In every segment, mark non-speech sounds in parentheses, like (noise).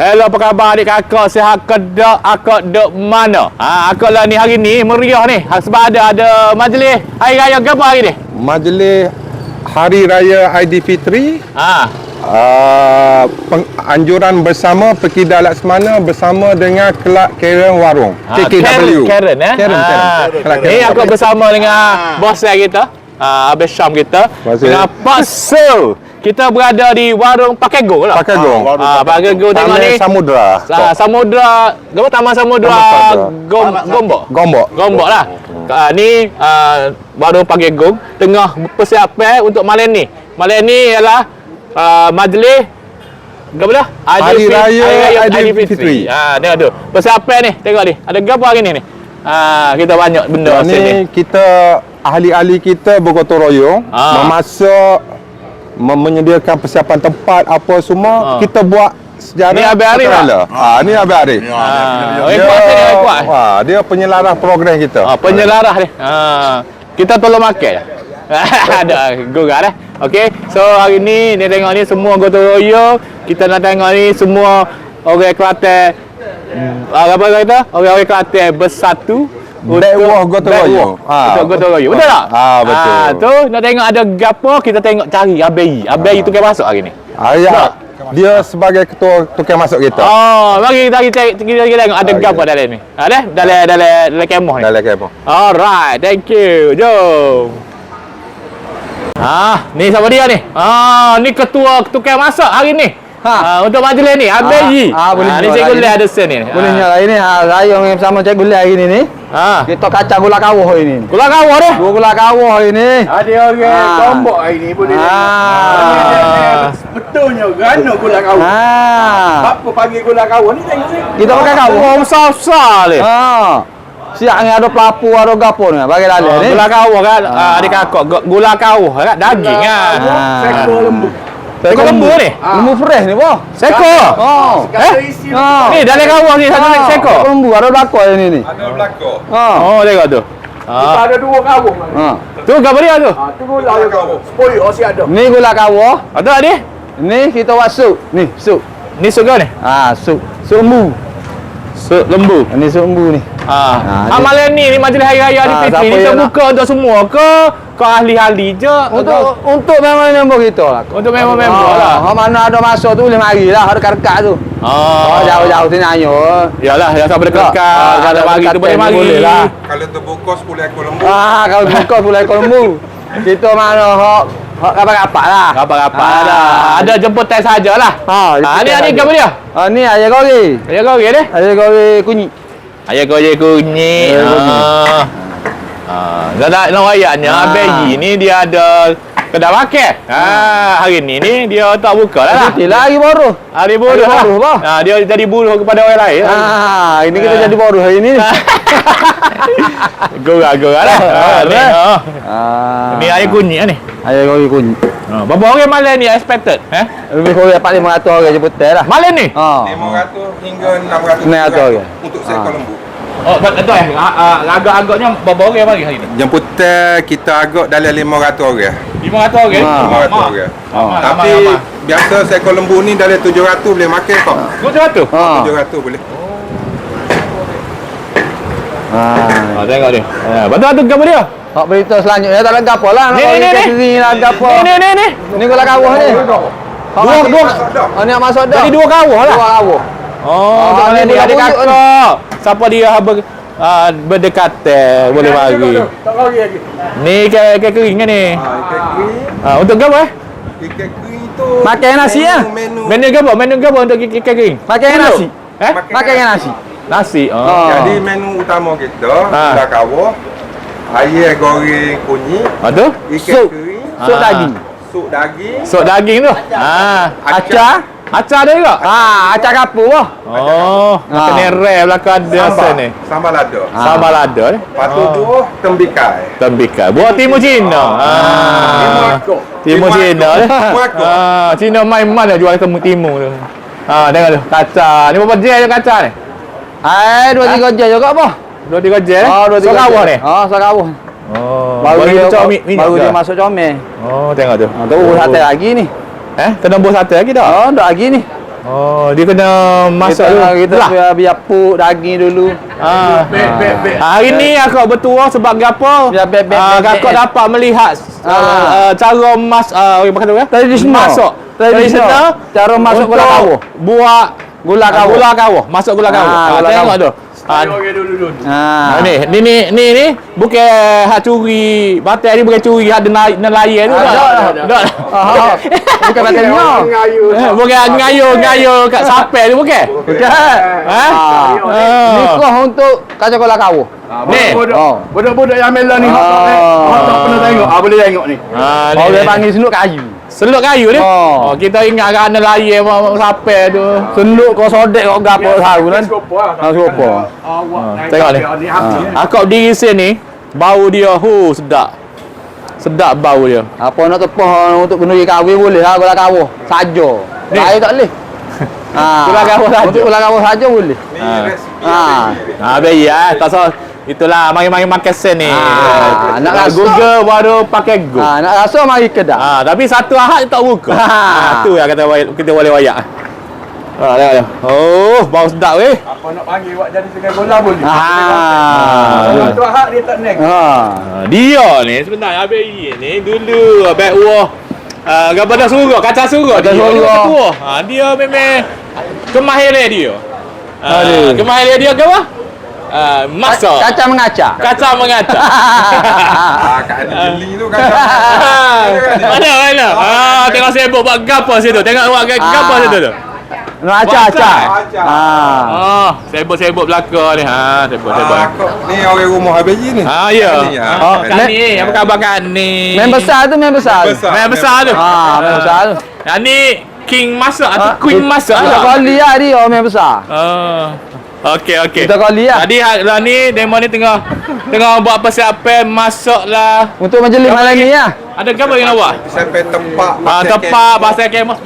Hello apa khabar adik kakak sihat ke dak akak dek mana ha akak lah ni hari ni meriah ni ha, sebab ada ada majlis hari raya ke apa hari ni Majlis Hari Raya Aidilfitri ha uh, peng, anjuran bersama Pekida Laksmana bersama dengan Kelab Karen Warung Ha, KKW. Karen, Karen eh. Karen, ha. Karen. Ni Karen aku Warung. bersama dengan bos saya kita. Ha, Abis Syam kita. Dengan Pak Sul. Kita berada di warung Pakai Go lah. Pakai Gong. Ha, Pakai Go tengok ni. Samudra. Ha, Samudra, apa Taman Samudra. Gom, Gombok. Gombok. Gombok lah. Ha, ni uh, warung Pakai Go tengah persiapan untuk malam ni. Malam ni ialah uh, majlis apa dah? Hari Raya Aidilfitri. Ha, tengok tu. Persiapan ni, tengok ni. Ada apa hari ni ni? Ha, kita banyak benda sini. ni kita ahli-ahli kita bergotong royong Ah. memasak mem- menyediakan persiapan tempat apa semua Ah. kita buat sejarah Ni Abang Arif secara. Ah ni Abang Arif. Ha, orang kuat sini, orang kuat. Wah, dia penyelarah program kita. Ha, penyelarah ni. Ha, kita tolong makan. (laughs) Ada gurau dah. Okey. So hari ni ni tengok ni semua gotong royong. Kita nak tengok ni semua orang Kelantan hmm, apa kata? Orang-orang Kelantan bersatu Backwah gotong backwah royong. Ha. Untuk gotong royong. Betul tak? Ha, betul. Ha, tu nak tengok ada gapo kita tengok cari ABI. ABI tu kan masuk hari ni. Ayah dia sebagai ketua tukang masuk kita. Oh, mari kita kita, kita, kita tengok ada Ah, gapo dalam ni. Ada dalam dalam dalam kemah ni. Dalam kamu. Alright, thank you. Jom. Ah, ni siapa dia ni? Ah, ni ketua tukang masak hari ni. Ha. Ah, untuk majlis ni, ABY. Ah, ah, boleh ni jual cikgu Leh ni. ada sen ni. Boleh nyala ini ha, raya dengan bersama Cikgu Leh hari ni ni. Ha. Kita kacang gula kawah hari ni. Gula kawah dia. Dua gula kawah hari ni. Ada orang Ah. tombok hari ni boleh Ah. Betulnya gana gula kawah. Ha. Apa panggil gula kawah ni tengok ni. Kita pakai kawah. Kawah besar-besar ni. Ha. Siap dengan ada pelapu, ada gapo ni. Bagi lalu Ah, ni. gula kawah kan, Ah. ah, adik kakak, gu- gula kawah kan, daging ah. Ah. Seko lembu. Tengok lembu ni. Lembu fresh ni, boh. Seko. Oh. Isi Ha. Ni dalam kawah ni satu Ha. seko. Lembu ada belakang hari ni ni. Ada belakang. Ha. Oh, tengok tu. Kita Ah. ada dua kawah. Ha. Tu apa dia tu? Ha, tu gula kawah. Spoil si ada. Ni gula kawah. Ada ni? Ni kita buat sup. Ni, sup. Ni suka ni. Ha, sup. Sup lembu. Sup lembu. Ni sup lembu ni. Ha. Ha, Amalan ni ni majlis hari raya ni Ha, Fitri siapa ni terbuka untuk semua ke? Ke ahli-ahli je? Untuk untuk member-member kita lah. untuk member-member lah. Ha, mana ada masuk tu boleh mari lah. Ada dekat tu. Oh, Oh, jauh-jauh sini ayo. Yalah, yang sampai dekat Ha, dekat ada ada mari tu boleh ni mari. boleh lah. Kalau terbuka 10 ekor lembu. Ah, kalau buka pula ekor lembu. (laughs) Kita mana hok hok kapak-kapak lah. Apa-apa Ah. ada. Ada jemputan sajalah. Ha, Ha, ni ni apa dia? Ah, ni ayah kau ni? Ayah gori kunyit. Ayah kau je kunyit. Ayah kunyit. Ha. Ha, dah nak rayanya Ha. Abeyi ni dia ada kedai makan. Ha, hari ni ni dia tak buka lah. lah. Betul lah hari baru. Hari buruh Hari lah. buruh, bah. Ha, dia jadi buruh kepada orang lain. lah. Ah, ini kita Ah. jadi baru hari ni. (laughs) Gora-gora lah. Ha, ni. Ha. Ah. Ni ayah kunyit ni. Ayah gori kunyit. Ha, berapa orang malam ni expected? Eh? Lebih kurang 400 orang jemputan lah. Malam ni? Ha. 500 hingga 600 600 orang. untuk seekor Ah. lembu. Oh, betul eh. Ha, ha, agak-agaknya berapa orang mari hari ni? Jemputan kita agak dalam 500 orang. 500 orang. Ha. 500 orang. Ramai, Tapi ramai, ramai. biasa seekor lembu ni dalam 700 boleh makan. Betul tu? Ha. 700 boleh. Ha. Ha, tengok dia. Ha, betul tu gambar dia. Hak berita selanjutnya tak ada gapo lah. Ni, ni, ni, ni. Ni lah gapo. Ni ni ni ni. Ni gula kawah ni. Dua dua. Oh, ni yang masuk dah. Jadi dua kawah lah. Dua kawah. Oh, Ah, jangan ni dia adik kakak. Siapa dia ber, uh, berdekatan boleh mari. Tak lari lagi. Ni ke ke kering kan ni. Ha, ikan kering. Ha, untuk apa eh? Ikan kering tu Makan nasi, ah? Menu. Menu ke apa? Menu ke apa untuk ikan kering? Makan Pulut? nasi. Eh? Makan Makan dengan nasi. Nasi. Oh. Ah. Jadi menu utama kita Ha. gula kawah, ayam goreng kunyit, tu? ikan kering, Sup Ah. daging. sup daging, Sup daging tu. Ha. Acar. Acar ada juga? Ah, acar kapur lah. Oh, Ah. kena rare belakang ada sambal, asal ni. sambal lada. Ah. Sambal lada ni. Lepas tu dua tembikai. Tembikar. Buat timu Cina. Ah. Timu Cina ni. Timu aku. Ah, Cina main mana jual temu timu tu. Ha, tengok tu. Kaca. Ni berapa je je kaca ni? Eh, dua tiga jam juga apa? Dua tiga je eh? Oh, dua tiga kawah ni? Oh, so kawah. Oh. Baru dia cakap mi- minyak baru ke? dia masuk comel. Oh, tengok tu. Ha, tu urus sate lagi ni. Eh, kena bos sate lagi dah. Oh, dak lagi ni. Oh, dia kena masuk Kita, dulu. kita Lah. biar, biar puk daging dulu. Ah. Bet. Hari ni akak bertuah sebab gapo? Ya, bet, bet, Ah, akak bet. dapat melihat Ah. ah, ah, cara mas ah, orang pakai tu ya? Tradisional. Masuk. Tradisional. Cara masuk gula kawah. Buat Gula ah, kawah. Gula kawah. Masuk gula kawah. Ah, Ah, tengok tu. Ah, Ayo okey dulu dulu. Ah, Ha. ni, ni ni ni ni bukan hak curi batai ni bukan curi hak nelayan nelayan tu Ah, tak. dah, dah. Tak. Ah, (laughs) bukan batin nyo. Ngayu. Eh, Bukan ngayo ngayo kat sapel tu bukan. Bukan. Ha? Ah. Ah. Ni kau untuk kacau gula kawah. Ni. Budak- Oh. Budak-budak yang mela ni hot dog. Ah. Hot dog pernah tengok. Ah boleh tengok ni. Ah, ni. boleh panggil seluk kayu. Seluk kayu ni. Oh. Oh, kita ingat kan nelayan mau sapel tu. Seluk kau sodek kau gapo tahu kan. Skopo ah. Ah, skopo. Awak naik tengok ni. Aku berdiri sini, bau dia hu sedap. Sedap bau dia. Apa nak tepah untuk penuhi kahwin boleh lah gula kawah. Saja. Ni. Saya tak boleh. (laughs) Ha. Gula kawah saja. Untuk gula kawah saja boleh. Ha. Ha. Ha, baik ya. Tak salah. Itulah mari-mari makan sen ni. Ah, nak Ah, rasa. Google baru pakai Go. Ha, nak rasa mari kedai. Ah, tapi satu ahad tak buka. Ha. Ah, tu yang kata kita boleh wayak. Ah, tengok dia. Oh, bau sedap weh. Apa nak panggil awak jadi dengan bola boleh. Ah. Kalau tu hak dia tak naik. Ha. Ah, dia ni sebenarnya Abang ni dulu abang wah Uh, gambar dah suruh, kaca suruh Kaca suruh. Dia. Ha, dia memang kemahiran dia. Uh, kemahiran dia ke apa? Uh, masak. Kaca mengaca. Kaca mengaca. (laughs) Ah, kat ada jeli tu kan. mana mana? Ah, tengok sibuk buat gapo situ. Tengok buat Ah. gapo situ tu. Aca. aca. Ha. Oh, sibuk-sibuk belaka ni. Ha, sibuk-sibuk. Ah, kau- ni orang rumah habis ni. Ha, ya. Ha, ah. kan ni, apa khabar kan ni? Main besar tu main besar. Main besar tu. Ha, main besar tu. Yang ni king masak atau Ha, queen masak Kita lah. kali lah dia main besar. Oh. Okey okey. Kita kali lah. Tadi lah ni demo ni tengah tengah buat persiapan masak lah. Untuk majlis malam ni lah. Ada gambar yang awak? Sampai tepak. Ah tepat pasal kemas.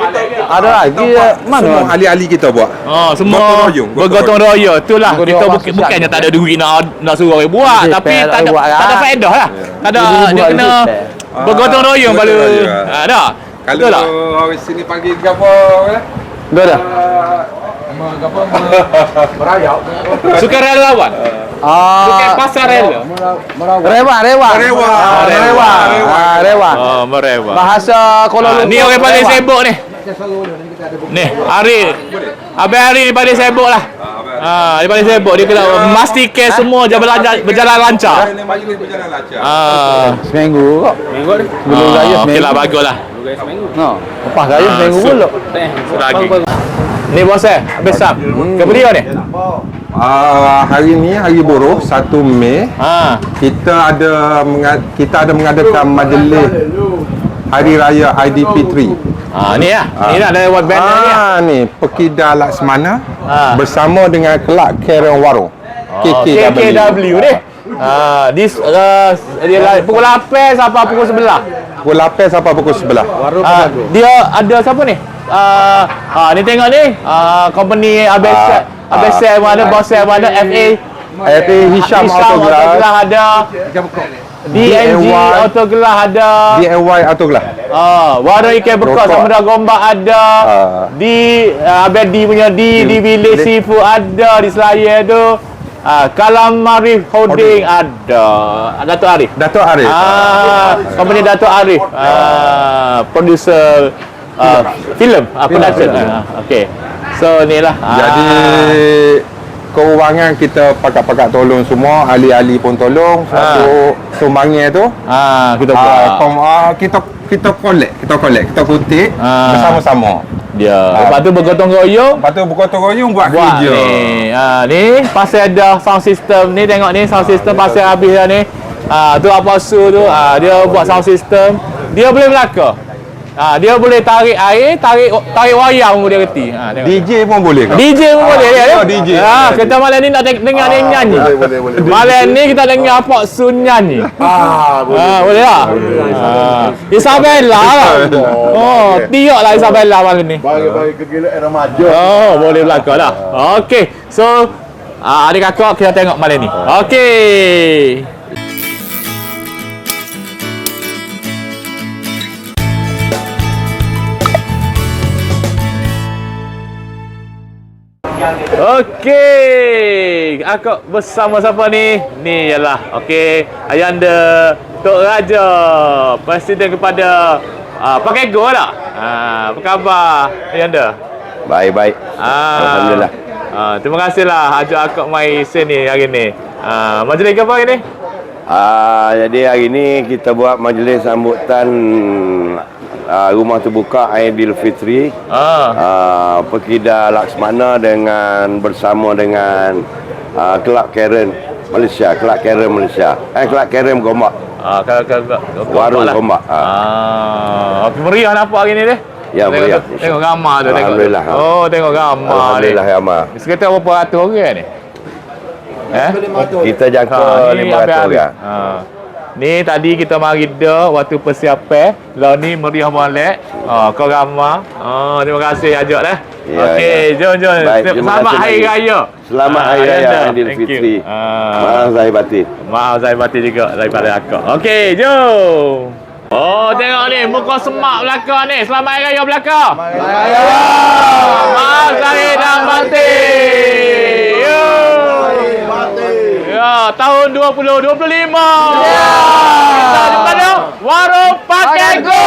Ada lagi eh, Semua mana? ahli-ahli kita buat. Oh semua bergotong royong itulah kita bukan bukannya tak ada duit nak nak suruh orang buat tapi tak ada tak ada faedah lah. Tak ada dia kena bergotong Ah, royong baru. royong. Ha dah. Kalau orang sini panggil apa? eh? Dah dah. (laughs) Merayap. Sukarelawan. Bukan Ah. pasar rela. Rewan, rewan. Rewan. Ah, Rewan. Rewan. Rewan. Ah. Oh merewa. Bahasa Kuala Ah, Lumpur. ni orang paling sibuk ni. Ni, hari Abang hari ni paling sibuk lah. Ha, dia paling sibuk. Dia kena memastikan semua je berjalan, berjalan lancar. Ini majlis berjalan lancar. Ah, Seminggu kok. Seminggu ni. Belum raya ah, okey seminggu. lah baguslah. No. Lepas raya Ah, seminggu pula. Selagi. Ni bos eh, habis sam. Ke beliau ni? Ah, hari ni hari buruh 1 Mei Ha. kita ada menga- kita ada mengadakan majlis Hari Raya IDP3. Ha, ni lah. Ni lah ada buat banner ni. lah. Ah ni Pekida Laksmana Ah. bersama dengan kelak Karen Warung. KKW. KKW ni. Ha, this uh, dia lah, pukul 8 sampai pukul 11. Pukul 8 sampai pukul 11. Ah, dia ada siapa ni? Ah, ah ni tengok ni. Ah, company ABS Ah, ABS mana bos saya mana FA FA Hisham Autoglass. Ada. DNG. Autoglass ada. DIY Autoglass. Ah, warna ikan bekas Rokok. Samudra Gombak ada. Ah. Di uh, Abedi punya di di Bilik Seafood ada di Selayar tu. Ah, Kalam Arif Holding ada. Datuk Arif. Datuk Arif. Ah, company Datuk Arif. Ah, producer uh, filem, ah, production. Ah, okey. So ni lah. Ah, Jadi keuangan kita pakat-pakat tolong semua, ahli-ahli pun tolong. Satu sumbangan tu ah kita ah, buat. kom, ah, kita kita collect, kita collect, kita kutip Ah. bersama-sama. Dia. Lepas tu bergotong royong Lepas tu bergotong royong buat, buat kerja. ni. Ha, ni pasal ada sound system ni tengok ni sound system pasal habis dah ni. Ha, tu apa su tu ha, dia buat sound system. Dia boleh belaka. Ha, dia boleh tarik air, tarik tarik wayang pun dia reti. Ha, tengok. DJ pun boleh ke? DJ pun boleh dia. oh, dia. DJ. Ha, kita malam ni nak teng- dengar dia nyanyi. boleh, boleh, boleh. Malam ni kita dengar Pak Sun nyanyi. Ah, boleh. Ha, boleh tak? Ha. Isabella lah. Oh, tiok lah Isabella malam ni. Bagi-bagi kegilaan remaja. Oh, boleh belakang lah. Okey. So, uh, adik kakak kita tengok malam ni. Okey. Okey, aku bersama siapa ni? Ni ialah okey, Ayanda Tok Raja, Presiden kepada uh, Pakai Go lah. Ha, apa khabar Ayanda? Baik-baik. Ah, Alhamdulillah. Ah, terima kasihlah ajak aku mai sini hari ni. Ah, majlis apa hari ni? Ah, jadi hari ini kita buat majlis sambutan ah, rumah terbuka Aidilfitri. Ah, Ah, Pekida Laksmana dengan bersama dengan ah, Kelab Karen Malaysia, Kelab Karen Malaysia. Eh Kelab Karen Gombak. ah kalau kalau Warung Gombak. Ah. Ah, okey meriah nampak hari ni deh. Ya, tengok, meriah. tu- Tengok gambar tu tengok. tu. Alhamdulillah. Oh, tengok gambar Alhamdulillah ni. ya Amal. Sekitar berapa ratus orang ni? Eh? Kita jangka Ha, ni 500 habis-habis. orang. Ha. Ni tadi kita mari dah waktu persiapan. Lah ni meriah balik. Ha, kau ramah. Ha, terima kasih ajak dah. Ya, Okey, ya. jom jom. Baik, Selamat hari raya. Selamat Ha, Hari Raya Ayanda. Thank Aidilfitri. you. Ha. Maaf saya batin. Maaf saya batin juga daripada akak. Okey, jom. Oh, tengok ni muka semak belakang ni. Selamat hari raya belakang. Selamat hari raya. Maaf saya dan batin. Yo. Ya, tahun 2025. Ya. Kita di mana? Warung Pakai Go.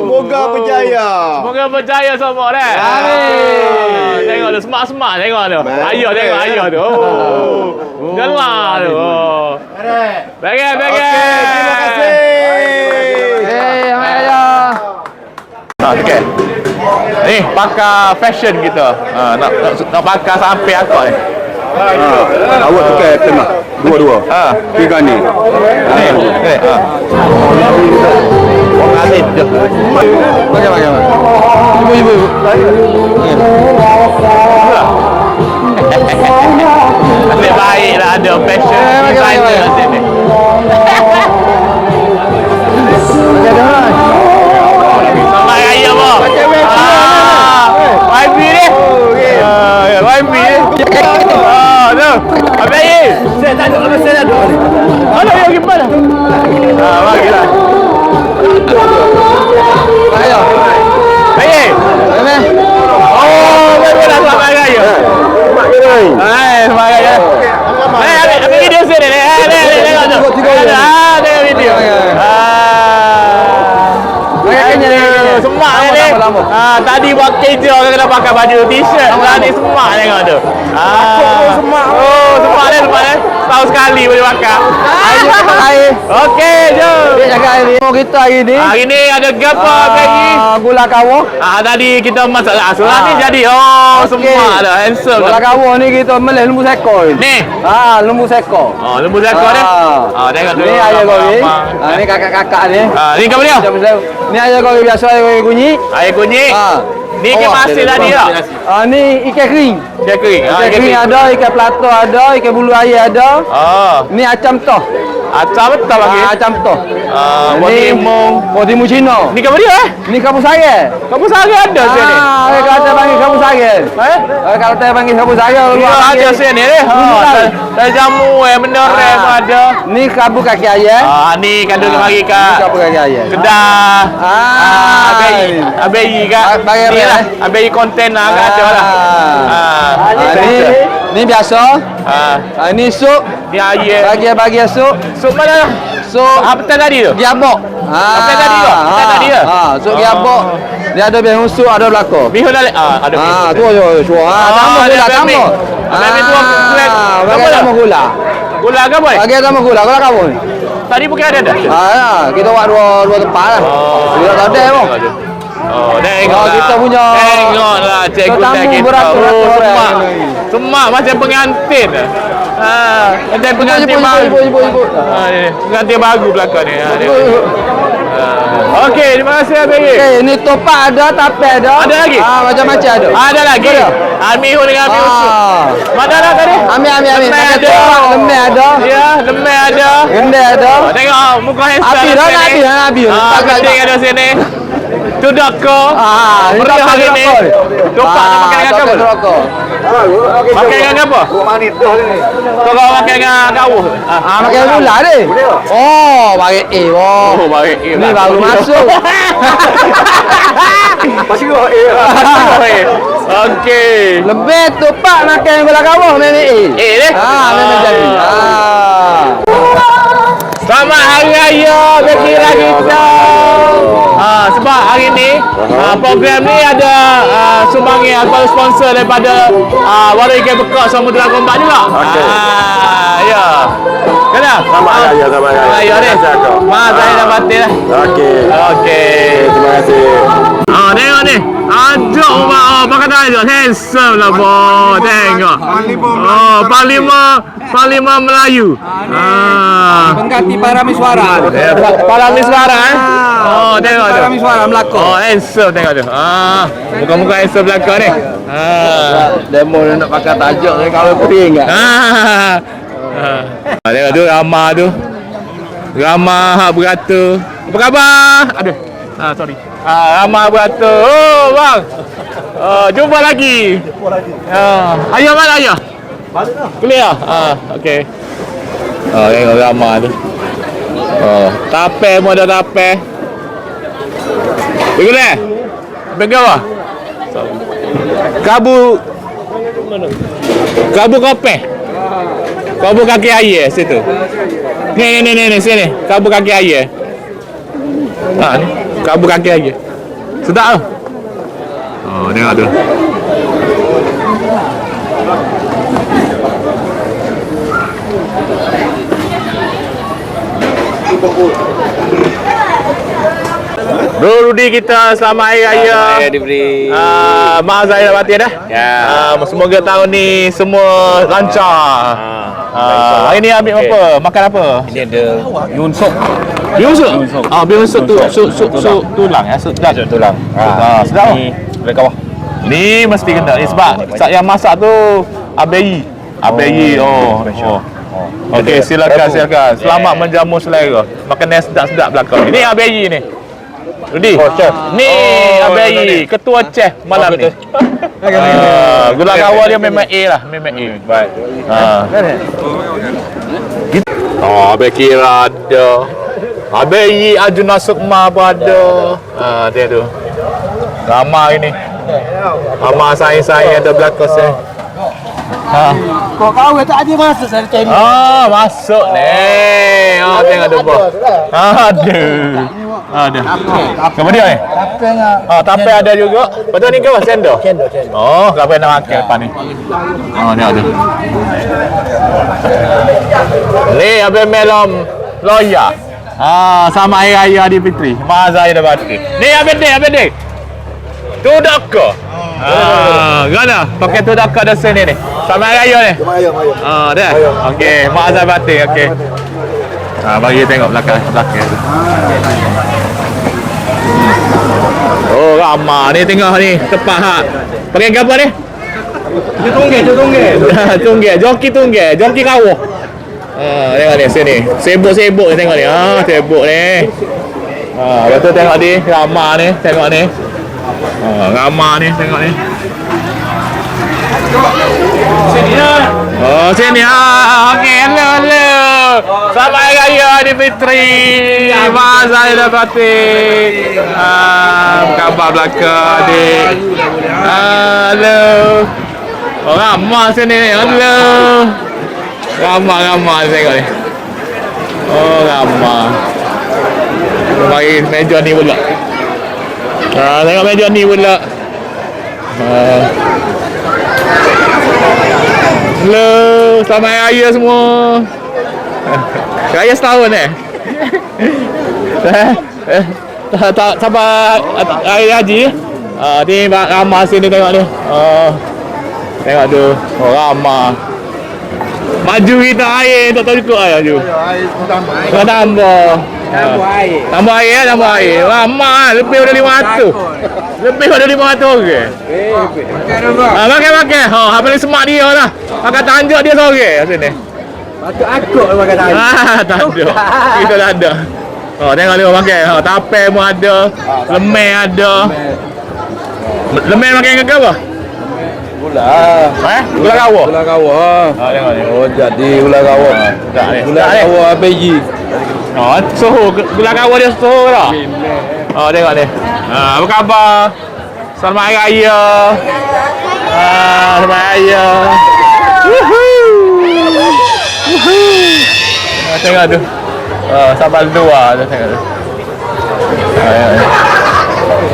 Semoga berjaya. Semoga berjaya semua dah. Amin. Tengok tu semak-semak tengok tu. Ayah tengok ayah tu. Oh. Jelah tu. Oh. Bagai bagai. Okey, terima kasih. Eh. Ha, okey. Ni pakar fashion kita. Ha, nak, nak nak pakar sampai akak ni. Awak tukar tengah. Dua-dua. Ha. Tiga ni. Ni, ni. Ha. Terima kasih. Bagai bagai. Ibu ibu ibu. Nasib baik lah ada fashion Eh, bagai, designer bagai. kat sini. Selamat Hari Raya apa? Ah, YB ni. Ah, ya, YB ni. Ah, tu. Abang Yi. Saya tak ada, saya tak ada. Mana yang gimana? Ah, bagilah. Raya. Abang Yi. Mana? Oh, bagus lah selamat Hari Raya. Hai, selamat Hari Raya. Eh, ambil, ambil video sini ni. Eh, ni, ni, tengok tu. Ah, tengok video. Ah. Semak ni. Ah, tadi buat kerja orang kena pakai baju t-shirt. Ni semak tengok tu. Ah. Semak. Oh, semak ni semak ni. Tahu sekali boleh pakai. Air cepat air. Okey, jom. Dia jaga air ni. Oh, kita hari ni. Hari ni ada gapa lagi? Ah, Gula kawah. Ah, tadi kita masak ah, sebelah Ah. ni jadi. Oh, Okey. semak dah. Handsome Gula kawah ni kita melih lembu sekor. Ni. Ah, lembu sekor. Oh, lembu zakor ni. Ah, tengok tu. Ni ayah kau ni. Ah, ni kakak-kakak ni. Ah, ni kau dia? Saya. Ni ayah kau biasa ayah kau kunyi. Air kunyit. Ah. Ni ikan masin tadi tak? Ah, ni ikan kering. Ikan kering. Ah, Ikan kering ada, ikan plato ada, ikan bulu air ada. Ah, Ni acam toh. acam betul lagi. Ah, acam toh. Ah, Ni-. Oh, timun Cina. Ni kau dia eh? Ni kamu saya. Kamu sehari ada sini? Ah, orang kata panggil kamu saya. Eh? Orang kata panggil kamu saya. Ya, Orang ada panggil. sini ni. Ha, Ni ada, lah. ada jamu eh, menoreh Ah. pun ada. Ni kabu kaki ayam. Ah, ni kan dulu mari Ni kat kabu kaki ayam. Kedah. Ah. Abai, abai. Ah, bayar ni lah. Abai konten lah kat ada lah. Ah, Ah, ni ni biasa. Ah, Ah, ni sup. ni air. Bagi-bagi sup. Sup mana? Sup Apa tadi tu? giabok. Ah. Apa tadi tu? Apa tadi tu? Ah, sup Ah. giabok. Dia ada bihun sup, ada belakang. Bihun dah ah, ada bihun. Ah, tu tu. Ah, Ah, tambah gula, tambah. Ambil tu, kulit. Ah, Tambah bagi tambah gula. Gula ke boy? Bagi tambah gula, gula kamu ni. Tadi bukan ada dah. Ah, kita buat dua dua tempat lah. Kita tak ada pun. Oh, tengok Oh, kita punya- Tengok lah cikgu Tamu dah kita. beratur-atur Oh, orang. Semak macam pengantin. Ha, pengantin Ibu, ibu, baru. ibu, ibu, ibu. Ha, ni, pengantin baru belakang ni. Ha, ni. Ha. Okey, terima kasih Abang Yi. Eh, ni topak ada, tape ada. Ada lagi? Ah, macam-macam ada. Ada lagi. Ada. Almihu dengan Almihu. Ah. Mana lah tadi? Ambil, ambil, ambil. Lemai ada. lemai ada. Ya, lemai ada. Gendai ada. Tengok muka handsome Api dah, sini. api dah, dah. Ah, tak, keting tak. ada sini. Tu doko. Ah, ni Meriah hari ni. Tupak nak makan dengan apa? rokok. Makan dengan apa? Kau kau makan dengan kawuh. Ah, Ah, makan gula ni. Oh, bagi eh, oh. Oh, baik. Eh, Ni baru masuk. (laughs) Masih kau eh. Okey. Lebih tu pak makan gula kawah memang eh. Eh, ni? Ah, memang jadi. Ah. Selamat Hari Raya Bekira kita. Ha, sebab hari ni ha, program ni ada uh, sumbangan atau sponsor daripada uh, Warai Ikan Bekak Samudra Kombat juga. Okey. Ah, ya. Kena? Selamat Hari Raya, selamat Hari Raya. Raya ni. Mak saya dah batin lah. Okey. Okey. Terima kasih. Ah, tengok ni. Ajak mak oh, pakai tangan je. Handsome lah boh. Tengok. Oh, Panglima Panglima Melayu. Ah. Pengganti para miswara. Eh, eh. Oh, tengok tu. Para miswara melakon. Oh, handsome tengok tu. Ah, muka-muka handsome belakang ni. Ah. Demo dia nak pakai tajuk ni kalau enggak? Ah. Ah. Tengok tu Rama tu. Rama hak beratur. Apa khabar? Aduh. Ah, sorry. Ah, Rama beratur. Oh, bang. Oh, jumpa lagi. Jumpa lagi. Ah, ayah mana ayah? Clear. Ah, okey. Oh, tengok Rama tu. Oh, tape pun ada tape. Pergi apa? Kabu Kabu kopi. Kabu kaki air situ. Ni ni ni ni sini. Kabu kaki air. Ha ni. Kabu kaki air. Sedap tu. Oh, tengok tu. Bro Rudi kita selamat hari raya. Saya diberi Ah, mak saya dah batin dah. Ya. Ah, semoga tahun ni semua lancar. Ah, hari ni ambil Okey. apa? Makan apa? ini ada Yunsuk. Yunsuk. Ah, yunsuk tu sup sup sup tulang ya, sup tulang. tulang. Ah, sedap. Ini dari kawah. Ni mesti kena ni sebab sebab yang masak tu ABI. ABI oh. oh. Okey, silakan silakan. Selamat menjamu selera. Makan yang sedap-sedap belakang. Ini ABI ni. Rudi. Oh, chef. Ni Oh, ABI, ketua chef malam ni. (laughs) Ah, gula kawal dia memang A lah, memang A. Baik. Ha. Oh, Abang kira ada. Abang Yi Arjuna Sukma pun ada. Ha, dia tu. Ramai ini. Ramai saya-saya ada belakang saya. Ha. Kau kau tak ada masuk saya cari. Ah, masuk ni. Oh, tengok tu bawah. Aduh. Ada. Kamu dia ni? Apa enggak? Oh, tapi ada juga. Betul ni ke apa? Sendok? Cendol. Oh, apa yang nak makan depan ni? Oh, ni ada. Ni apa melom loya. Ah, sama air raya di Fitri. Masa air dah bati. Ni apa ni? Apa ni? Tu doko. Ah, gana? Pakai tu doko dah sini ni. Sama raya ni. Sama air raya. Ah, dah. Okey, masa bati. Okey. Ah, bagi tengok belakang belakang tu. Oh, ramah ni tengok ni. Tepat hak. Pakai apa ni? Tunggu, tunggu. tunggu, joki tunggu, joki kawah. Ha, tengok ni sini. Sibuk-sibuk ni tengok ni. Ha, sibuk ni. Ha, lepas tu tengok ni, ramah ni, tengok ni. Ha, ramah ni, tengok ni. Sini lah. Oh, sini ah. Okey, hello, hello. Selamat Raya di Fitri. Saya dah batik. Ah, khabar belakang adik. Hello. Oh, ramah sini ni. Hello. Ramah, ramah tengok ni. Oh, ramah. Mari meja ni pula. Ah, tengok meja ni pula. Ah. Hello, selamat Raya semua. Raya setahun eh? Eh, eh, tak sampai hari haji. Ah, ni ramah sini tengok ni. Oh. Tengok tu. Oh, ramah. Maju kita air tak tahu cukup air maju. Kau tambah. Tambah air. Tambah air ya, tambah air. Ramah lebih dari 500. Lebih dari 500 orang. Ah, makan makan. Ha, oh, apa ni semak dia lah. Makan tanjak dia seorang kat sini. Patut akut makan air. Ah, (laughs) tak ada. Kita tak ada. Oh, tengok dia makan. Ha, tape pun ada. Lemai ada. Lemai makan dengan apa? Gula. Eh? Gula kawa. Gula kawa. Ha, tengok ni. Oh, jadi. Tak ni. Gula Tak ni. kawa biji. Oh, suhu. Gula kawa dia suhu dah. Oh, tengok ni. Ha, apa khabar? Selamat Hari Raya. Ah, selamat Hari Raya. Woohoo. Woohoo. Ah, tengok tu. Ah, sabar dua tu tengok tu. Ah, ya, ya.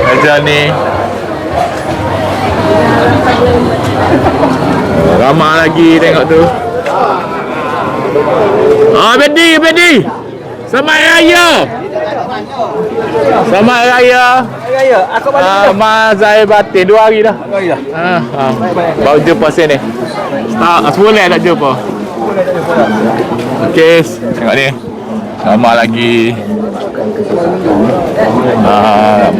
Macam ni. Ramai lagi tengok tu. Ah, Bedi, Bedi. Selamat Hari Raya. Selamat Hari Raya. Ya, aku Ah, Mas Zahir Batin dua hari dah. balik dah. Ha, ha. Baru jumpa sini. Tak, sebulan tak jumpa. Okey, tengok ni. Lama lagi. Ah.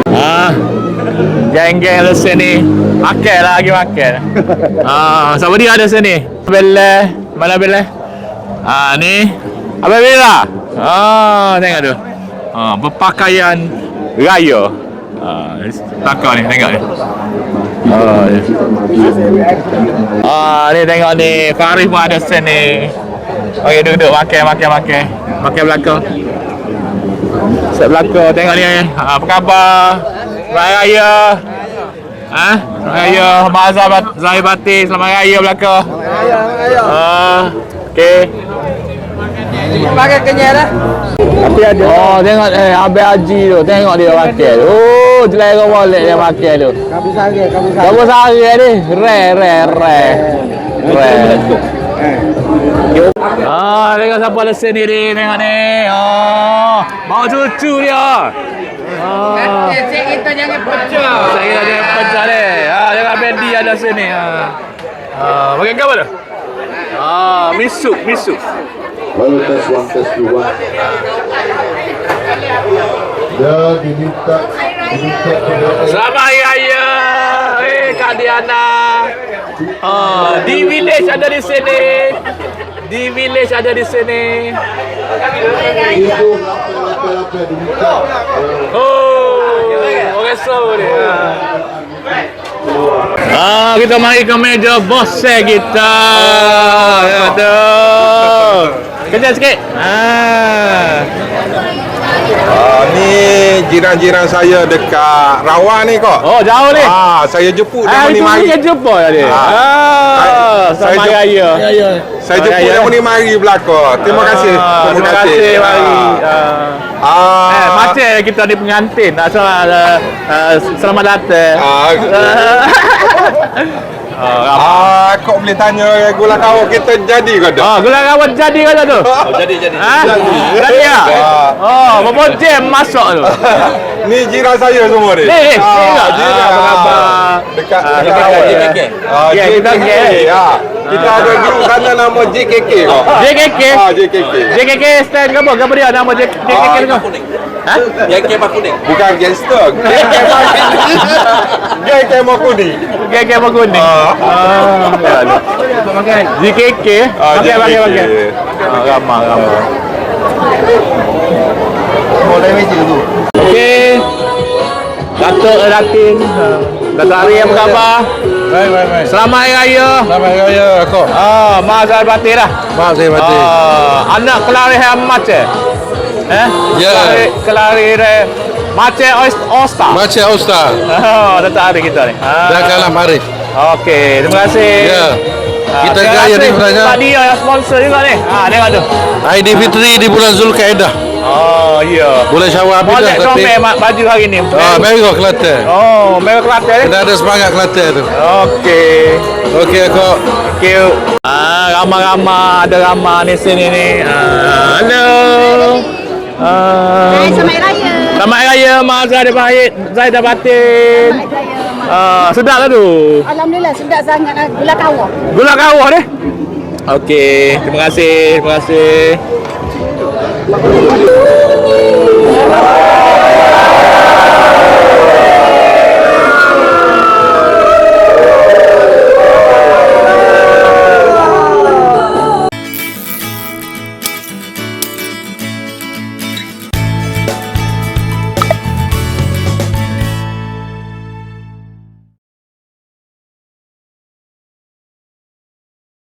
Ah. Geng-geng di sini. Makan lah lagi makan. Ah, siapa dia ada sini? Bella. Mana Bella? Ah, ni. Abang Bella. Ah, tengok tu. Ah, berpakaian raya. Ah, takar ni, tengok ni. Ah, ni. Ah, ni tengok ni. Faris pun ada sini. Okey, duduk makan, makan, makan. Makan belakang. Set belakang, tengok ni. Ah, apa khabar? Selamat Raya. Ha? Selamat Raya. Mazhar Bat- Zahir Batin. Selamat Raya belakang. Ayo, ayo. Ah, okey. Makan kenyal dah. Tapi ada. Oh, tengok eh Abang Haji tu. Tengok dia makan. Oh, jelera boleh dia makan tu. Kamu sari, kamu sari. Kamu sari ni. Re, re, re. Re. Ah, tengok siapa ada sini ni. Tengok ni. Oh, bawa cucu dia. Ah. Kita jangan pecah. Saya kira dia pecah ni. Ah, tengok Bendy ada sini. Ah. Ah, makan apa tu? Ah, misuk, misuk. Lalu tes one, tes dua. Dia diminta diminta kepada Selamat Hari Raya. Eh, Kak Diana. Ah, di village ada di sini. Di village ada di sini. itu apa-apa diminta. Oh, ni. Ah, kita mari ke meja bos kita. Ya tu. Kejap sikit. Ah. Ah, ni jiran-jiran saya dekat Rawa ni kok. Oh, jauh ni. Ah, saya jemput Ah, dia ni itu mari. kita jumpa tadi. Ah. Ah, Saya jumpa- Hari Raya. Saya Ah, jemput ya, dia ya. ni mari belakang. Terima kasih. Ah, Terima kasih mari. Ah. Ah. Eh, macam kita di pengantin. Ah, selamat, uh, uh, selamat datang. Ah, (laughs) Ah, ah, kau boleh tanya gula kau kita jadi ke tak? Ah, gula rawat jadi kata tu. (laughs) jadi jadi. Ha? Jadi ya? Ah. Oh, berapa jam masuk tu? (laughs) Ni jiran saya semua ni. Jiran. Ah, apa khabar? Dekat Ah, dekat JKK. awal. JKK. Ah, Ya, kita JKK. KK. Ya. Kita ada group sana nama JKK. JKK? Ah, JKK. JKK stand ke apa? Ke apa dia nama J- JKK tu? Ha? Bukan gangster. JKK. JKK Makuni. JKK apa kuning? Ah. Ah, JKK? Ah, Pakai, pakai, JKK. pakai. Ah, ramah, ramah. Boleh meja tu. Okey. Datuk Ratin. Datuk Ari apa khabar? Baik, baik, baik. Selamat Hari Raya. Selamat Hari Raya kok. Ah, Mazhar Batin lah. Maaf saya mati. Ah, anak kelari yang macam. Eh? Ya. Kelari, kelari re. Macam Osta. Macam. Oh, Datuk Ari kita ni. Ah. Dah kalah mari. Okey, terima kasih. Ya. Ah, Kita gaya ni sebenarnya. Pak dia yang sponsor juga ni. Ah, tengok tu. Aidilfitri di bulan Zulkaidah. Oh, ya. Bulan Syawal habis dah tapi. comel mak baju hari ni. Ah, merah Kelantan. Oh, merah Kelantan ni. Kena ada semangat Kelantan tu. Okey. Okey. Thank you. Ah, ramah-ramah ada ramah ni sini ni. Ah, hello. Ah, Hai, selamat raya. Selamat Hari Raya Mak Zahid Batin. Zahid Batin. Ah, sedap lah tu. Alhamdulillah sedap sangat lah. Gula kawah. Gula kawah ni. Okey, terima kasih, terima kasih. Thank you.